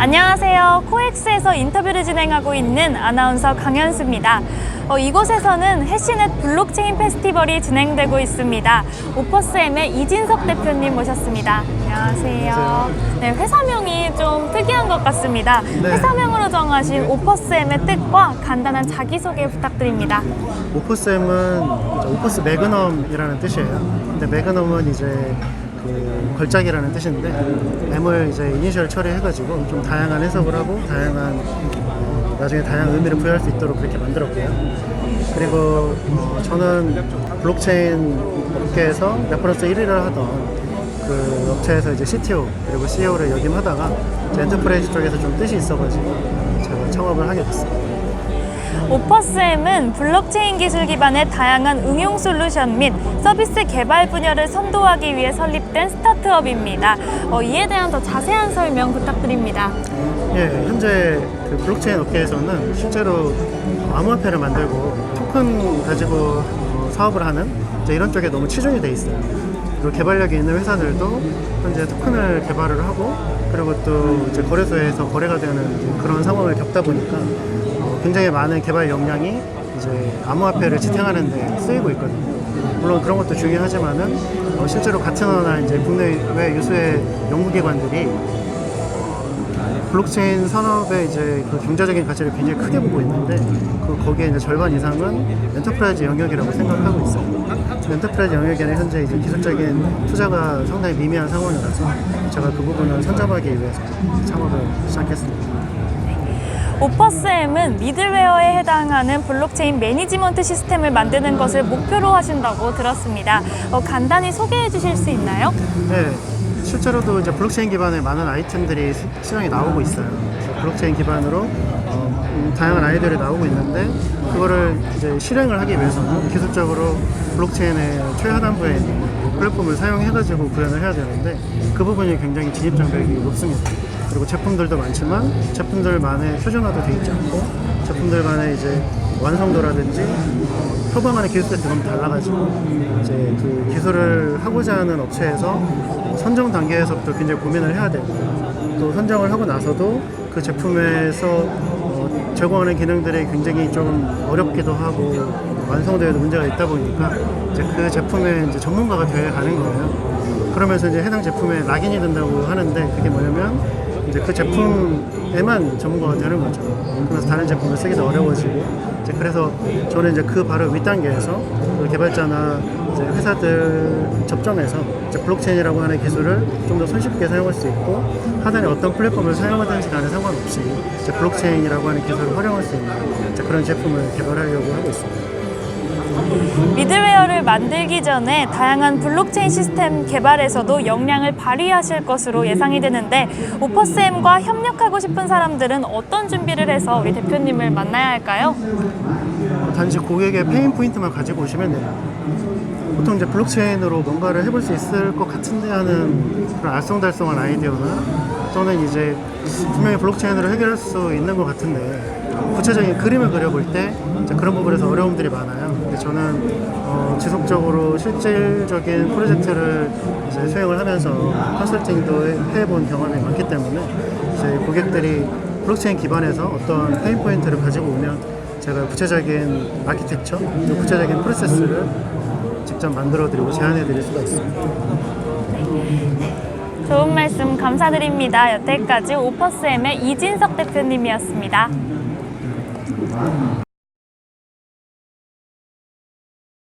안녕하세요. 코엑스에서 인터뷰를 진행하고 있는 아나운서 강현수입니다. 어, 이곳에서는 해시넷 블록체인 페스티벌이 진행되고 있습니다. 오퍼스엠의 이진석 대표님 모셨습니다. 안녕하세요. 네, 회사명이 좀 특이한 것 같습니다. 네. 회사명으로 정하신 오퍼스엠의 뜻과 간단한 자기소개 부탁드립니다. 오퍼스엠은 오퍼스 매그넘이라는 뜻이에요. 근데 매그넘은 이제 그 걸작이라는 뜻인데 M을 이제 이니셜 처리해가지고 좀 다양한 해석을 하고 다양한 어, 나중에 다양한 의미를 부여할 수 있도록 그렇게 만들었고요. 그리고 어, 저는 블록체인 업계에서 레퍼런스 1위를 하던 그 업체에서 이제 CTO 그리고 CEO를 역임하다가 엔터프라이즈 쪽에서 좀 뜻이 있어가지고 제가 창업을 하게 됐어요. 오퍼스엠은 블록체인 기술 기반의 다양한 응용 솔루션 및 서비스 개발 분야를 선도하기 위해 설립된 스타트업입니다. 어, 이에 대한 더 자세한 설명 부탁드립니다. 예, 현재 그 블록체인 업계에서는 실제로 암호화폐를 만들고 토큰 가지고 어, 사업을 하는 이런 쪽에 너무 치중이 돼 있어요. 그리고 개발력이 있는 회사들도 현재 토큰을 개발을 하고 그리고 또 이제 거래소에서 거래가 되는 그런 상황을 겪다 보니까 어, 굉장히 많은 개발 역량이 이제 암호화폐를 지탱하는 데 쓰이고 있거든요. 물론 그런 것도 중요하지만은 어, 실제로 같은 언어나 이제 국내외 유수의 연구기관들이 블록체인 산업의 이제 그 경제적인 가치를 굉장히 크게 보고 있는데 그 거기에 이제 절반 이상은 엔터프라이즈 영역이라고 생각하고 있어요. 엔터프라이즈 영역에는 현재 이제 기술적인 투자가 상당히 미미한 상황이라서 제가 그 부분을 선점하기 위해서 창업을 시작했습니다. 오퍼스엠은 미들웨어에 해당하는 블록체인 매니지먼트 시스템을 만드는 것을 목표로 하신다고 들었습니다. 어, 간단히 소개해 주실 수 있나요? 네, 실제로도 이제 블록체인 기반의 많은 아이템들이 시- 시장에 나오고 있어요. 블록체인 기반으로 어, 음, 다양한 아이디어들이 나오고 있는데 그거를 이제 실행을 하기 위해서는 기술적으로 블록체인의 최하단부에 있는 플랫폼을 사용해가지고 구현을 해야 되는데 그 부분이 굉장히 진입 장벽이 높습니다. 그리고 제품들도 많지만 제품들만의 표준화도 돼 있지 않고 제품들만의 이제 완성도라든지 어, 표방하는 기술들이 너무 달라가지고 이제 그 기술을 하고자 하는 업체에서 선정 단계에서부터 굉장히 고민을 해야 되고 또 선정을 하고 나서도 그 제품에서 어, 제공하는 기능들이 굉장히 좀 어렵기도 하고 완성도에도 문제가 있다 보니까 이제 그 제품의 이제 전문가가 되어 가는 거예요. 그러면서 이제 해당 제품에 락인이 된다고 하는데 그게 뭐냐면 이제 그 제품에만 전문가가 되는 거죠. 그래서 다른 제품을 쓰기도 어려워지고 이제 그래서 저는 이제 그 바로 윗 단계에서 그 개발자나 이제 회사들 접점에서 이제 블록체인이라고 하는 기술을 좀 더 손쉽게 사용할 수 있고 하단에 어떤 플랫폼을 사용하든지 간에 상관없이 이제 블록체인이라고 하는 기술을 활용할 수 있는 이제 그런 제품을 개발하려고 하고 있습니다. 미들웨어를 만들기 전에 다양한 블록체인 시스템 개발에서도 역량을 발휘하실 것으로 예상이 되는데 오퍼스엠과 협력하고 싶은 사람들은 어떤 준비를 해서 우리 대표님을 만나야 할까요? 단지 고객의 페인 포인트만 가지고 오시면 돼요. 보통 이제 블록체인으로 뭔가를 해볼 수 있을 것 같은데 하는 그런 알쏭달쏭한 아이디어나 또는 이제 분명히 블록체인으로 해결할 수 있는 것 같은데 구체적인 그림을 그려볼 때 그런 부분에서 어려움들이 많아요. 근데 저는 어, 지속적으로 실질적인 프로젝트를 이제 수행을 하면서 컨설팅도 해- 해본 경험이 많기 때문에 이제 고객들이 블록체인 기반에서 어떤 페인 포인트를 가지고 오면 제가 구체적인 아키텍처, 또 구체적인 프로세스를 어, 직접 만들어드리고 제안해드릴 수가 있습니다. 좋은 말씀 감사드립니다. 여태까지 오퍼스엠의 이진석 대표님이었습니다. Amen.